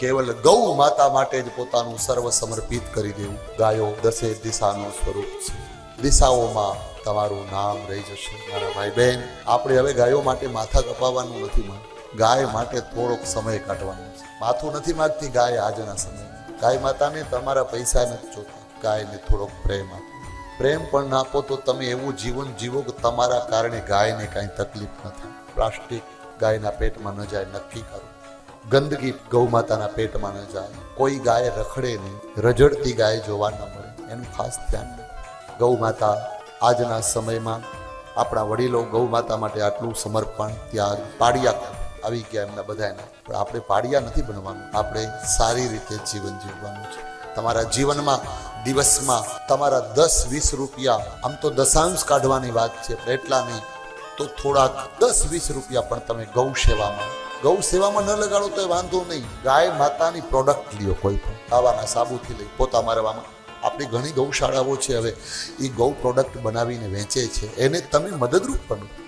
કેવલ ગૌ માતા માટે જ પોતાનું સર્વ સમર્પિત કરી દેવું. ગાયો દસે દિશાનું સ્વરૂપ છે. દિશાઓમાં તમારું નામ રહી જશે. મારા ભાઈ બહેન આપણે હવે ગાયો માટે માથા કપાવવાનું નથી માંગ ગાય માટે થોડોક સમય કાઢવાનો છે. માથું નથી માગતી ગાય આજના સમયમાં. ગાય માતાને તમારા પૈસા નથી જોતા. ગાયને થોડોક પ્રેમ આપો. પ્રેમ પણ નાખો તો તમે એવું જીવન જીવો કે તમારા કારણે ગાયને કાંઈ તકલીફ ન થાય. પ્લાસ્ટિક ગાયના પેટમાં ન જાય, નક્કી કરો. ગંદકી ગૌ માતાના પેટમાં ન જાય. કોઈ ગાય રખડે નહીં. રજડતી ગાય જોવા ન મળે. એનું ખાસ ધ્યાન ગૌ માતા આજના સમયમાં આપણા વડીલો ગૌ માતા માટે આટલું સમર્પણ, ત્યાગ પાડિયા આવી ગયા એમના બધાને પણ આપણે પાડિયા નથી બનવાનું. આપણે સારી રીતે જીવન જીવવાનું છે. તમારા જીવનમાં, દિવસમાં તમારા દસ, વીસ રૂપિયા, આમ તો દશાંશ કાઢવાની વાત છે, એટલા નહીં. તો થોડાક દસ, વીસ રૂપિયા પણ તમે ગૌ સેવામાં ગૌ સેવામાં ન લગાડો તો વાંધો નહીં. ગાય માતાની પ્રોડક્ટ લ્યો કોઈ પણ. ખાવાના સાબુથી લઈ પોતા મારવામાં. આપણી ઘણી ગૌશાળાઓ છે હવે. એ ગૌ પ્રોડક્ટ બનાવીને વેચે છે. એને તમે મદદરૂપ બનો.